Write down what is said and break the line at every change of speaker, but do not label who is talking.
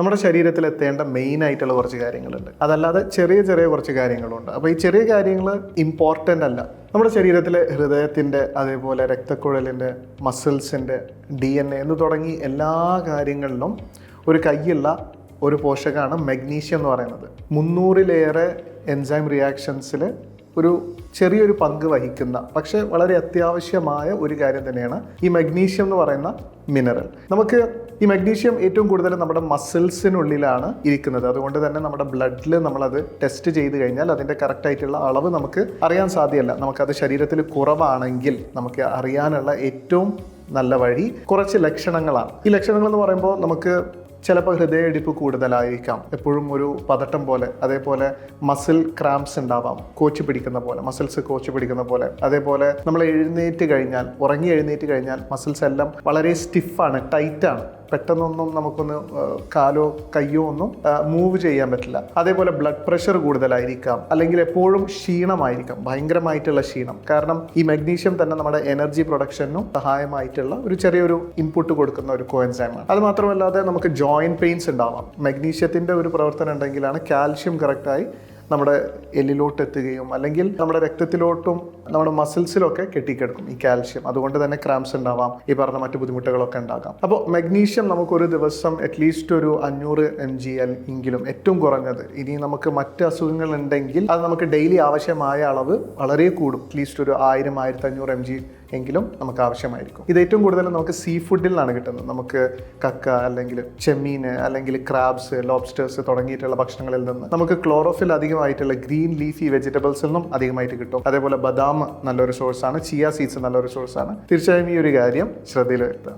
നമ്മുടെ ശരീരത്തിൽ എത്തേണ്ട മെയിൻ ആയിട്ടുള്ള കുറച്ച് കാര്യങ്ങളുണ്ട്. അതല്ലാതെ ചെറിയ ചെറിയ കുറച്ച് കാര്യങ്ങളുണ്ട്. അപ്പോൾ ഈ ചെറിയ കാര്യങ്ങൾ ഇമ്പോർട്ടന്റ് അല്ല. നമ്മുടെ ശരീരത്തിലെ ഹൃദയത്തിന്റെ അതേപോലെ രക്തക്കുഴലിന്റെ മസിൽസിന്റെ ഡി എൻ എ എന്ന് തുടങ്ങി എല്ലാ കാര്യങ്ങളിലും ഒരു കൈയുള്ള ഒരു പോഷകമാണ് മഗ്നീഷ്യം എന്ന് പറയുന്നത്. മുന്നൂറിലേറെ എൻസൈം റിയാക്ഷൻസിൽ ഒരു ചെറിയൊരു പങ്ക് വഹിക്കുന്ന പക്ഷേ വളരെ അത്യാവശ്യമായ ഒരു കാര്യം തന്നെയാണ് ഈ മഗ്നീഷ്യം എന്ന് പറയുന്ന മിനറൽ നമുക്ക് ഈ മഗ്നീഷ്യം ഏറ്റവും കൂടുതൽ നമ്മുടെ മസിൽസിനുള്ളിലാണ് ഇരിക്കുന്നത്. അതുകൊണ്ട് തന്നെ നമ്മുടെ ബ്ലഡിൽ നമ്മളത് ടെസ്റ്റ് ചെയ്ത് കഴിഞ്ഞാൽ അതിന്റെ കറക്റ്റ് ആയിട്ടുള്ള അളവ് നമുക്ക് അറിയാൻ സാധ്യമല്ല. നമുക്കത് ശരീരത്തിൽ കുറവാണെങ്കിൽ നമുക്ക് അറിയാനുള്ള ഏറ്റവും നല്ല വഴി കുറച്ച് ലക്ഷണങ്ങളാണ്. ഈ ലക്ഷണങ്ങൾ എന്ന് പറയുമ്പോൾ നമുക്ക് ചിലപ്പോൾ ഹൃദയമിടിപ്പ് കൂടുതലായിരിക്കാം. എപ്പോഴും ഒരു പതട്ടം പോലെ അതേപോലെ മസിൽ ക്രാംസ് ഉണ്ടാവാം. കോച്ച് പിടിക്കുന്ന പോലെ മസിൽസ് കോച്ച് പിടിക്കുന്ന പോലെ. അതേപോലെ നമ്മൾ എഴുന്നേറ്റ് കഴിഞ്ഞാൽ ഉറങ്ങി എഴുന്നേറ്റ് കഴിഞ്ഞാൽ മസിൽസ് എല്ലാം വളരെ സ്റ്റിഫാണ് ടൈറ്റാണ് പെട്ടെന്നൊന്നും നമുക്കൊന്ന് കാലോ കയ്യോ ഒന്നും മൂവ് ചെയ്യാൻ പറ്റില്ല. അതേപോലെ ബ്ലഡ് പ്രഷർ കൂടുതലായിരിക്കാം. അല്ലെങ്കിൽ എപ്പോഴും ക്ഷീണമായിരിക്കാം. ഭയങ്കരമായിട്ടുള്ള ക്ഷീണം. കാരണം ഈ മഗ്നീഷ്യം തന്നെ നമ്മുടെ എനർജി പ്രൊഡക്ഷനും സഹായമായിട്ടുള്ള ഒരു ചെറിയൊരു ഇൻപുട്ട് കൊടുക്കുന്ന ഒരു കോഎൻസൈമാണ് അത് മാത്രമല്ലാതെ നമുക്ക് ജോയിന്റ് പെയിൻസ് ഉണ്ടാവാം. മഗ്നീഷ്യത്തിന്റെ ഒരു പ്രവർത്തനം ഉണ്ടെങ്കിലാണ് കാൽഷ്യം കറക്റ്റായി നമ്മുടെ എല്ലിലോട്ട് എത്തുകയും അല്ലെങ്കിൽ നമ്മുടെ രക്തത്തിലോട്ടും നമ്മുടെ മസിൽസിലൊക്കെ കെട്ടിക്കിടക്കും ഈ കാൽഷ്യം അതുകൊണ്ട് തന്നെ ക്രാംസ് ഉണ്ടാവാം ഈ പറഞ്ഞ മറ്റു ബുദ്ധിമുട്ടുകളൊക്കെ ഉണ്ടാകാം. അപ്പോൾ മഗ്നീഷ്യം നമുക്കൊരു ദിവസം അറ്റ്ലീസ്റ്റ് ഒരു അഞ്ഞൂറ് എം ജി എൽ എങ്കിലും ഏറ്റവും കുറഞ്ഞത്. ഇനി നമുക്ക് മറ്റ് അസുഖങ്ങൾ ഉണ്ടെങ്കിൽ അത് നമുക്ക് ഡെയിലി ആവശ്യമായ അളവ് വളരെ കൂടും. അറ്റ്ലീസ്റ്റ് ഒരു ആയിരം ആയിരത്തി അഞ്ഞൂറ് എം ജി എങ്കിലും നമുക്ക് ആവശ്യമായിരിക്കും. ഇത് ഏറ്റവും കൂടുതൽ നമുക്ക് സീ ഫുഡിൽ നിന്നാണ് കിട്ടുന്നത്. നമുക്ക് കക്ക അല്ലെങ്കിൽ ചെമ്മീന് അല്ലെങ്കിൽ ക്രാബ്സ് ലോബ്സ്റ്റേഴ്സ് തുടങ്ങിയിട്ടുള്ള ഭക്ഷണങ്ങളിൽ നിന്ന്. നമുക്ക് ക്ലോറോഫിൽ അധികമായിട്ടുള്ള ഗ്രീൻ ലീഫി വെജിറ്റബിൾസിൽ നിന്നും അധികമായിട്ട് കിട്ടും. അതേപോലെ ബദാം നല്ലൊരു സോഴ്സാണ് ചിയ സീഡ്സ് നല്ലൊരു സോഴ്സാണ് തീർച്ചയായും ഈ ഒരു കാര്യം ശ്രദ്ധയിൽ വരുത്തുക